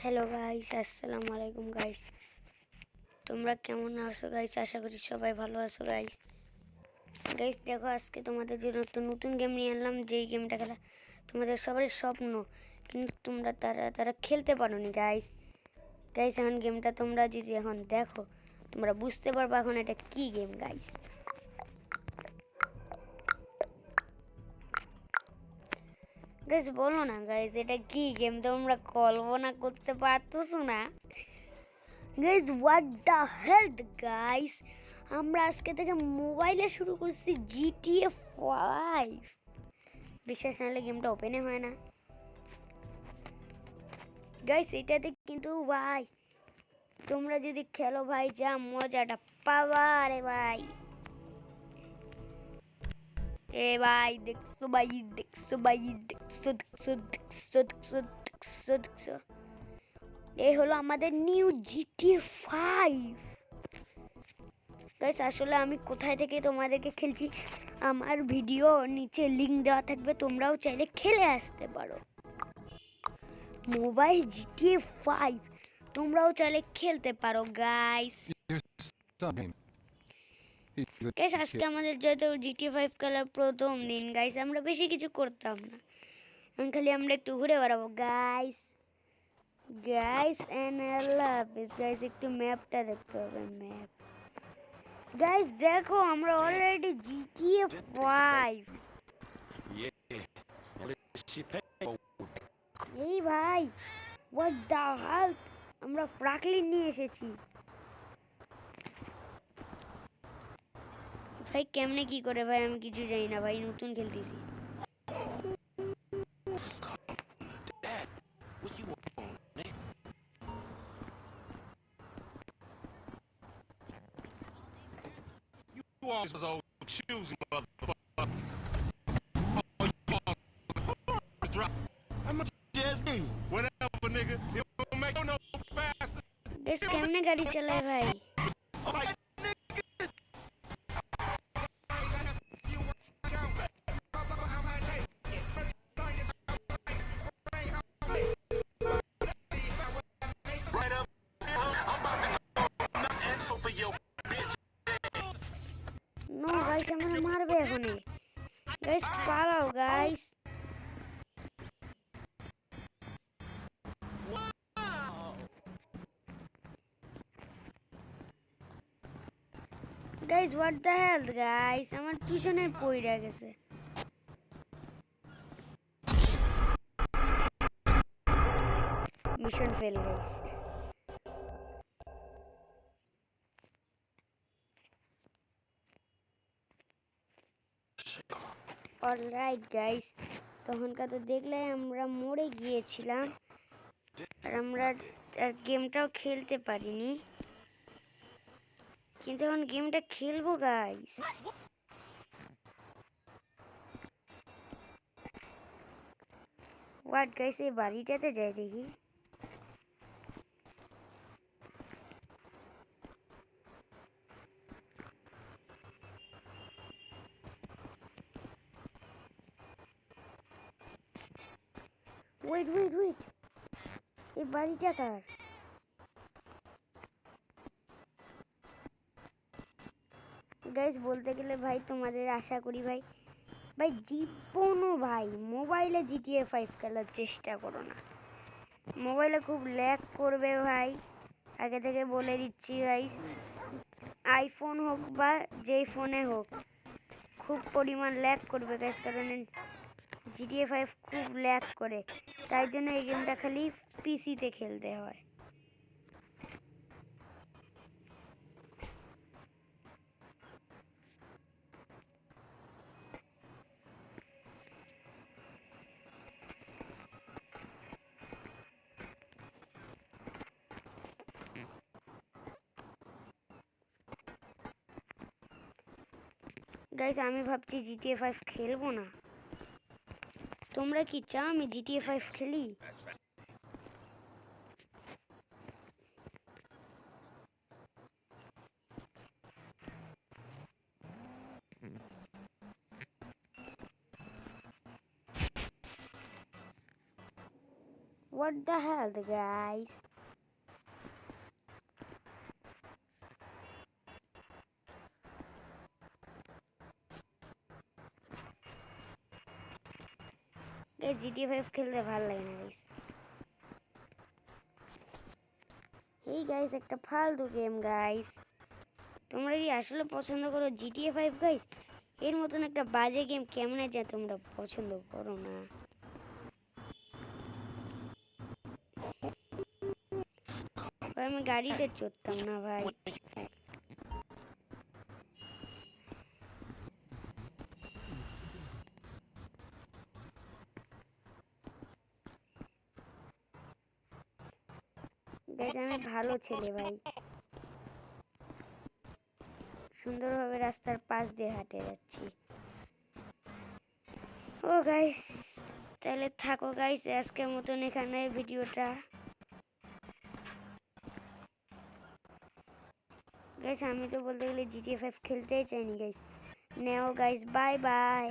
Hello guys আসসালামু আলাইকুম guys তোমরা কেমন আছো গাইস আশা করি সবাই ভালো আছো গাইস গাইস দেখো, আজকে তোমাদের জন্য একটা নতুন গেম নিয়ে আনলাম। যেই গেমটা খেলা তোমাদের সবারই স্বপ্ন, কিন্তু তোমরা তারা তারা খেলতে পারো নি গাইস গাইস এখন গেমটা তোমরা যদি এখন দেখো, তোমরা বুঝতে পারবে এখন এটা কি গেম গাইস গাইস বলো না গাইস এটা কি গেম তোমরা কল্পনা করতে পারতেছো না? Guys what the health guys আমরা আজকে থেকে মোবাইলে শুরু করছি জিটিএ ফাইভ বিশ্বাস নাহলে গেমটা ওপেনে হয় না। গাইস এটাতে কিন্তু ভাই, তোমরা যদি খেলো ভাই, যা মজাটা পাবা রে ভাই। এ ভাই দেখছ ভাই দেখছ ভাই দেখছ দেখছ দেখছ দেখছ দেখছ দেখছ এই হলো আমাদের নিউ জিটি ফাইভ গাইস আসলে আমি কোথায় থেকে তোমাদেরকে খেলছি, আমার ভিডিও নিচে লিংক দেওয়া থাকবে, তোমরাও চাইলে খেলে আসতে পারো। মোবাইল জিটিএ ফাইভ তোমরাও চাইলে খেলতে পারো গাইস গাইস আজকে আমাদের যেহেতু জিটি ফাইভ খেলার প্রথম দিন গাইস আমরা বেশি কিছু করতাম না। খালি আমরা একটু ঘুরে বেড়াবো guys guys and Allah guys একটু ম্যাপটা দেখতে হবে ম্যাপ গাইস দেখো, আমরা অলরেডি জিটিএ ফাইভ এই ভাই হোয়াট দ্য হেলথ আমরা ফ্রাকলিন নিয়ে এসেছি। ভাই কেমনে কি করে ভাই আমি কিছু জানি না ভাই নতুন খেলতেছি You all those গাইস পালাও guys guys what the health guys আমার পিছনে পইরা গেছে mission fail guys Alright guys তখনকার তো দেখলে আমরা মরে গিয়েছিলাম। আর আমরা আর গেমটাও খেলতে পারিনি। কিন্তু এখন গেমটা খেলব গাইস হোয়াট গাইস এই বাড়িটাতে যাই দেখি। ওয়েট ওয়েট ওয়েট এই বাড়িটা কার? গাইস বলতে গেলে ভাই, তোমাদের আশা করি ভাই ভাই জীবনও ভাই। মোবাইলে জিটিএ ফাইভ খেলার চেষ্টা করো না। মোবাইলে খুব ল্যাগ করবে ভাই। আগে থেকে বলে দিচ্ছি ভাই আইফোন হোক বা যেই ফোনে হোক, খুব পরিমাণ ল্যাগ করবে গাইস কারণ জিটিএ ফাইভ খুব ল্যাগ করে, তাই জন্য এই গেমটা খালি পিসিতে খেলতে হয়। গাইস আমি ভাবছি জিটিএ ফাইভ খেলব না। তোমরা কি চাও আমি জিটিএ ফাইভ খেলি What the hell, the guys? Guys GTA five খেলতে ভালো লাগে না গাইস এই গাইস একটা ফালতু গেম গাইস তোমরা কি আসলে পছন্দ করো জিটিএ ফাইভ গাইস এর মতন একটা বাজে গেম কেমন যা তোমরা পছন্দ করো না? আমি গাড়িতে চড়তাম না, ভাই। গাইস আমি ভালো ছেলে ভাই। সুন্দরভাবে রাস্তার পাশ দিয়ে হাঁটে যাচ্ছি। ও গাইস তাহলে থাকো গাইস আজকের মতন এখানে ভিডিওটা। গাইস আমি তো বলতে গেলে জিটিএ ফাইভ খেলতেই চাইনি গাইস নেও গাইস বাই বাই